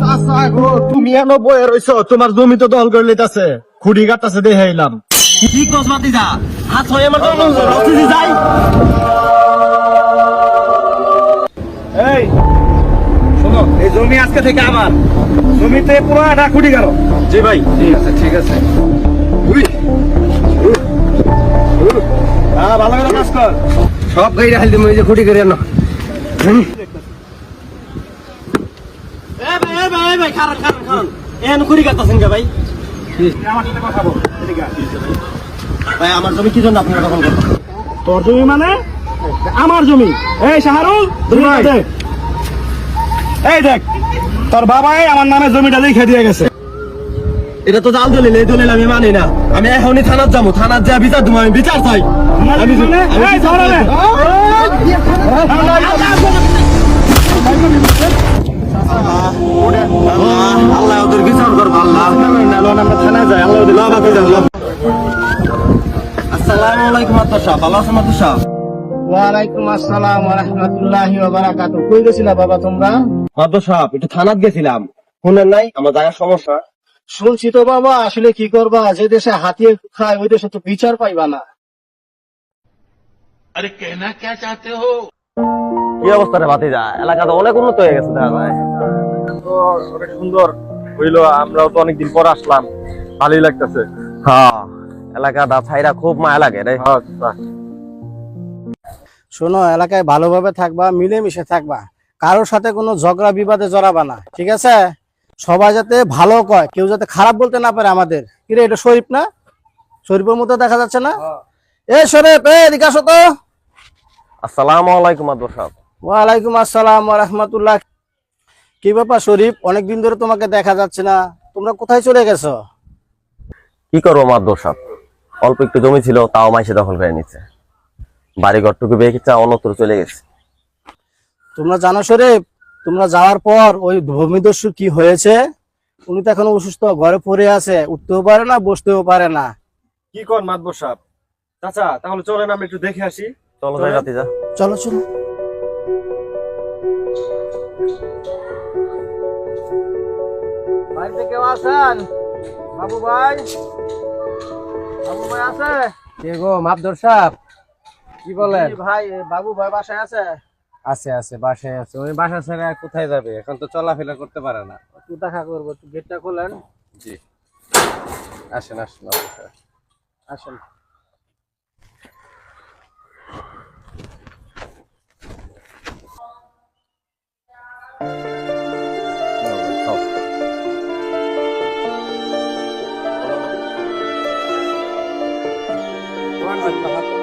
চাচা গো তুমি এনো বয়ে রইছো তোমার জমি তো দল করে লইতাছে। খুঁড়ি কাটতাছে দেখে এলাম কি কস বাতি যা হাত হয়ে আমার যাই। এই শোনো এই জমি আজকে থেকে আমার। জমিতে পুরো একটা খুঁড়ি কাটো জি ভাই ঠিক আছে ঠিক আছে। হ্যাঁ ভালো করে কাজ কর। সব গাড়ি রাখাল দিমু এই যে খুঁটি করে আনো এ ভাই এ ভাই এ ভাই খারান খারান খারান এন খুঁড়ি কাটতাছেন কে ভাই আমার সাথে কথা বল ভাই আমার জমি কি জন্য আপনারা দখল করতেন তোর জমি মানে আমার জমি এই শাহরুল এই দেখ তোর বাবাই আমার নামে জমিটা লিখে দিয়ে গেছে এটা তো জাল দলিল এই দলিল আমি মানি না আমি এখনই থানাত যাব থানাত যা বিচার দেবো আমি বিচার চাই আমি শুনছি তো বাবা আসলে কি করবা? যে দেশে হাতিয়ে খায় ওই দেশে তো বিচার পাইবা না। আরে কেনা কে চাতে হো? কি অবস্থা রে ভাতিজা? এলাকা তো অনেক উন্নত হয়ে গেছে সুন্দর। হইল আমরাও তো অনেকদিন পর আসলাম। ভালোই লাগতেছে। হ্যাঁ এলাকাটা ছাইরা খুব মায়া লাগে রে। আচ্ছা। শোনো এলাকায় ভালোভাবে থাকবা মিলেমিশে থাকবা। কারোর সাথে কোনো ঝগড়া বিবাদে জড়াবা না ঠিক আছে? সবাই যাতে ভালো কয় কেউ যাতে খারাপ বলতে না পারে আমাদের। কিরে এটা শরীফ না? শরীফের মতো দেখা যাচ্ছে না? এ শরীফ এ এদিকে আসো তো। আসসালামু আলাইকুম সাহেব ওয়ালাইকুম আসসালাম রহমতুল্লাহ। কি ব্যাপার শরীফ? অনেকদিন ধরে তোমাকে দেখা যাচ্ছে না। তোমরা কোথায় চলে গেছো? কি করব মাদ্র সাহেব অল্প একটু জমি ছিল তাও মাইসে দখল করে নিচ্ছে বাড়ি ঘরটুকু বেঁকে চা অন্যত্র চলে গেছে। তোমরা জানো শরীফ তোমরা যাওয়ার পর ওই ভূমিদস্যু কি হয়েছে? উনি তো এখন অসুস্থ ঘরে পড়ে আছে উঠতেও পারে না বসতেও পারে না। কি কর মাতবর সাহেব চাচা তাহলে চলেন আমি একটু দেখে আসি। চলো যাই ভাতিজা চলো চলো। কেউ আছেন? বাবু ভাই? বাবু ভাই আছে? কে গো মাপদর সাহেব? কি বলেন? ভাই বাবু ভাই বাসায় আছে? আছে আছে বাসায় আছে। ওই বাসা ছেড়ে আর কোথায় যাবে? এখন তো চলাফেরা করতে পারে না। তুই দেখা করব তুই গেটটা খোলেন। জি। আসেন আসেন আসেন। মাপদর সাহেব আসেন